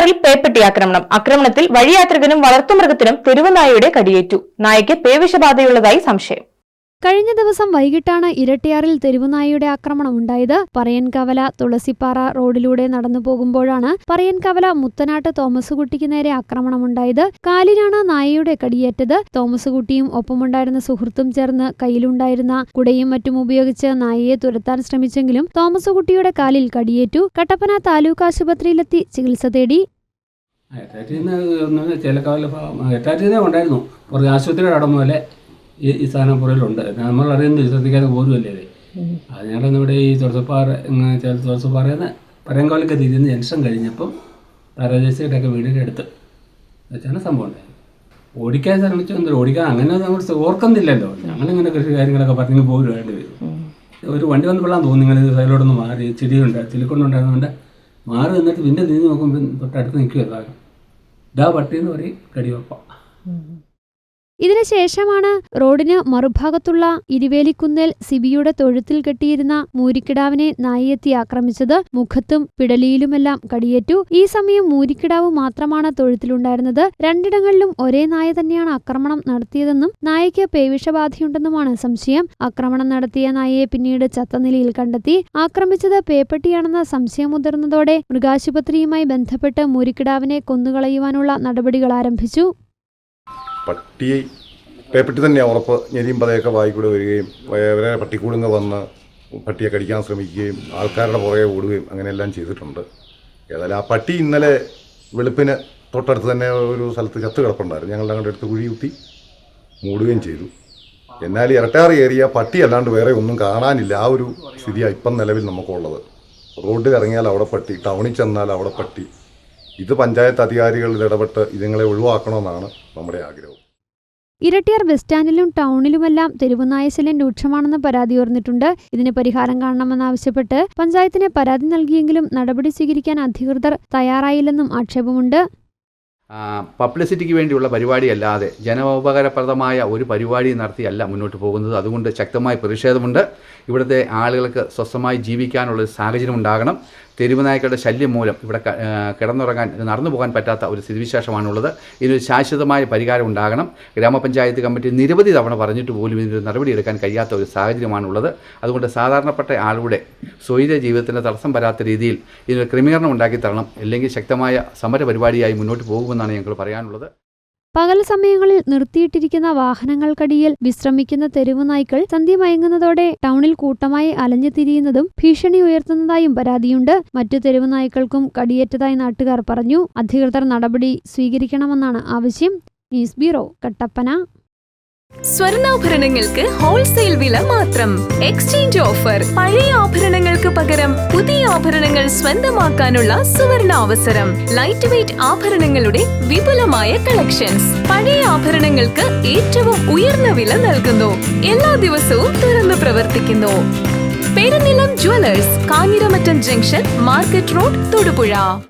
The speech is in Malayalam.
ഇരട്ടിയാറിൽ പേപ്പെട്ടി ആക്രമണം. ആക്രമണത്തിൽ വഴിയാത്രികനും വളർത്തുമൃഗത്തിനും തെരുവുനായയുടെ കടിയേറ്റു. നായയ്ക്ക് പേവിഷബാധയുള്ളതായി സംശയം. കഴിഞ്ഞ ദിവസം വൈകിട്ടാണ് ഇരട്ടിയാറിൽ തെരുവുനായയുടെ ആക്രമണം ഉണ്ടായത്. പറയൻകവല തുളസിപ്പാറ റോഡിലൂടെ നടന്നു പോകുമ്പോഴാണ് പറയൻകവല മുത്തനാട്ട് തോമസുകുട്ടിക്ക് നേരെ ആക്രമണമുണ്ടായത് കാലിനാണ് നായയുടെ കടിയേറ്റത്. തോമസുകുട്ടിയും ഒപ്പമുണ്ടായിരുന്ന സുഹൃത്തും ചേർന്ന് കയ്യിലുണ്ടായിരുന്ന കുടയും മറ്റും ഉപയോഗിച്ച് നായയെ തുരത്താൻ ശ്രമിച്ചെങ്കിലും തോമസുകുട്ടിയുടെ കാലിൽ കടിയേറ്റു. കട്ടപ്പന താലൂക്ക് ആശുപത്രിയിലെത്തി ചികിത്സ തേടി. ഉണ്ടായിരുന്നു. ആശുപത്രിയുടെ അവിടെ മുതലേ ഈ ഈ സാധനം പുറയിലുണ്ട് നമ്മൾ അറിയുന്നില്ല ശ്രദ്ധിക്കാതെ പോലുമല്ലേ അതെ അത് ഞങ്ങളൊന്നും ഇവിടെ ഈ തുളസപ്പാറ ചില തുളസപ്പാറയിൽ പരങ്കോലൊക്കെ തിരിയുന്ന ജംഗ്ഷൻ കഴിഞ്ഞപ്പം താരാജേസിയുടെ ഒക്കെ വീടിന്റെ അടുത്ത് വെച്ചാണ് സംഭവം ഉണ്ടായത്. ഓടിക്കാൻ ശ്രമിച്ചു എന്താ ഓടിക്കാൻ അങ്ങനെ നമ്മൾ ഓർക്കുന്നില്ലല്ലോ. ഞങ്ങളിങ്ങനെ കൃഷി കാര്യങ്ങളൊക്കെ പറഞ്ഞു പോലും വേണ്ടി വരും ഒരു വണ്ടി വന്ന് വിടാൻ തോന്നി നിങ്ങൾ സൈഡിലോട്ടൊന്ന് മാറി ചെടിയുണ്ട് ചിലിക്കൊണ്ടുണ്ടായിരുന്നുകൊണ്ട് മാറി നിന്നിട്ട് പിന്നെ തിരിഞ്ഞ് നോക്കുമ്പോൾ തൊട്ടടുത്ത് നിൽക്കുക ഇതാ പട്ടി എന്ന് പറയും കടിവപ്പ. ഇതിനു ശേഷമാണ് റോഡിന് മറുഭാഗത്തുള്ള ഇരുവേലിക്കുന്നേൽ സിബിയുടെ തൊഴുത്തിൽ കെട്ടിയിരുന്ന മൂരിക്കിടാവിനെ നായയെത്തി ആക്രമിച്ചത്. മുഖത്തും പിടലിയിലുമെല്ലാം കടിയേറ്റു. ഈ സമയം മൂരിക്കിടാവ് മാത്രമാണ് തൊഴുത്തിലുണ്ടായിരുന്നത്. രണ്ടിടങ്ങളിലും ഒരേ നായ തന്നെയാണ് ആക്രമണം നടത്തിയതെന്നും നായയ്ക്ക് പേവിഷബാധയുണ്ടെന്നുമാണ് സംശയം. ആക്രമണം നടത്തിയ നായയെ പിന്നീട് ചത്ത നിലയിൽ കണ്ടെത്തി. ആക്രമിച്ചത് പേപ്പട്ടിയാണെന്ന സംശയം മുതിർന്നതോടെ മൃഗാശുപത്രിയുമായി ബന്ധപ്പെട്ട് മൂരിക്കിടാവിനെ കൊന്നുകളയുവാനുള്ള നടപടികൾ ആരംഭിച്ചു. പട്ടിയെ പേപ്പറ്റി തന്നെ ഉറപ്പ് ഞെരിയും പതയൊക്കെ വായിക്കൂടെ വരികയും വരെ പട്ടിക്കൂടുങ്ങ് വന്ന് പട്ടിയെ കടിക്കാൻ ശ്രമിക്കുകയും ആൾക്കാരുടെ പുറകെ ഓടുകയും അങ്ങനെയെല്ലാം ചെയ്തിട്ടുണ്ട്. ഏതായാലും ആ പട്ടി ഇന്നലെ വെളുപ്പിന് തൊട്ടടുത്ത് തന്നെ ഒരു സ്ഥലത്ത് ചത്ത് കിടപ്പുണ്ടായിരുന്നു. ഞങ്ങളുടെ അങ്ങോട്ട് അടുത്ത് കുഴി കുത്തി മൂടുകയും ചെയ്തു. എന്നാൽ ഇരട്ടാറ് ഏരിയ പട്ടി അല്ലാണ്ട് വേറെ ഒന്നും കാണാനില്ല. ആ ഒരു സ്ഥിതിയാണ് ഇപ്പം നിലവിൽ നമുക്കുള്ളത്. റോഡിൽ ഇറങ്ങിയാൽ അവിടെ പട്ടി ടൗണിൽ ചെന്നാൽ അവിടെ പട്ടി ഇത് പഞ്ചായത്ത് അധികാരികൾ ഇടപെട്ട് ഇതുങ്ങളെ ഒഴിവാക്കണമെന്നാണ് നമ്മുടെ ആഗ്രഹം. ഇരട്ടിയാർ ബസ് സ്റ്റാൻഡിലും ടൗണിലുമെല്ലാം തെരുവുനായ ശല്യം രൂക്ഷമാണെന്ന് പരാതി ഉയർന്നിട്ടുണ്ട്. ഇതിന് പരിഹാരം കാണണമെന്നാവശ്യപ്പെട്ട് പഞ്ചായത്തിന് പരാതി നൽകിയെങ്കിലും നടപടി സ്വീകരിക്കാൻ അധികൃതർ തയ്യാറായില്ലെന്നും ആക്ഷേപമുണ്ട്. പബ്ലിസിറ്റിക്ക് വേണ്ടിയുള്ള പരിപാടിയല്ലാതെ ജനോപകാരപ്രദമായ ഒരു പരിപാടി നടത്തിയല്ല മുന്നോട്ട് പോകുന്നത്. അതുകൊണ്ട് ശക്തമായ പ്രതിഷേധമുണ്ട്. ഇവിടുത്തെ ആളുകൾക്ക് സ്വസ്ഥമായി ജീവിക്കാനുള്ള ഒരു സാഹചര്യം ഉണ്ടാകണം. തെരുവ് നായ്ക്കളുടെ ശല്യം മൂലം ഇവിടെ കിടന്നുറങ്ങാൻ നടന്നു പോകാൻ പറ്റാത്ത ഒരു സ്ഥിതിവിശേഷമാണുള്ളത്. ഇതിനൊരു ശാശ്വതമായ പരിഹാരം ഉണ്ടാകണം. ഗ്രാമപഞ്ചായത്ത് കമ്മിറ്റി നിരവധി തവണ പറഞ്ഞിട്ട് പോലും ഇതിനൊരു നടപടിയെടുക്കാൻ കഴിയാത്ത ഒരു സാഹചര്യമാണുള്ളത്. അതുകൊണ്ട് സാധാരണപ്പെട്ട ആളുടെ സ്വൈര ജീവിതത്തിന് തടസ്സം വരാത്ത രീതിയിൽ ഇതിനൊരു ക്രമീകരണം ഉണ്ടാക്കി തരണം. അല്ലെങ്കിൽ ശക്തമായ സമര പരിപാടിയായി മുന്നോട്ട് പോകുമെന്നാണ് ഞങ്ങൾ പറയാനുള്ളത്. പകൽ സമയങ്ങളിൽ നിർത്തിയിട്ടിരിക്കുന്ന വാഹനങ്ങൾക്കടിയിൽ വിശ്രമിക്കുന്ന തെരുവു നായ്ക്കൾ സന്ധ്യ മയങ്ങുന്നതോടെ ടൗണിൽ കൂട്ടമായി അലഞ്ഞു തിരിയുന്നതും ഭീഷണി ഉയർത്തുന്നതായും പരാതിയുണ്ട്. മറ്റു തെരുവു നായ്ക്കൾക്കും കടിയേറ്റതായി നാട്ടുകാർ പറഞ്ഞു. അധികൃതർ നടപടി സ്വീകരിക്കണമെന്നാണ് ആവശ്യം. News bureau Kattappana. സ്വർണാഭരണങ്ങൾക്ക് ഹോൾസെയിൽ വില മാത്രം. എക്സ്ചേഞ്ച് ഓഫർ പഴയ ആഭരണങ്ങൾക്ക് പകരം പുതിയ ആഭരണങ്ങൾ സ്വന്തമാക്കാനുള്ള സുവർണ അവസരം. ലൈറ്റ് വെയിറ്റ് ആഭരണങ്ങളുടെ വിപുലമായ കളക്ഷൻസ് പഴയ ആഭരണങ്ങൾക്ക് ഏറ്റവും ഉയർന്ന വില നൽകുന്നു. എല്ലാ ദിവസവും തുറന്നു പ്രവർത്തിക്കുന്നു. Perunnilam jewellers Kanjiramattam junction market road Thodupuzha.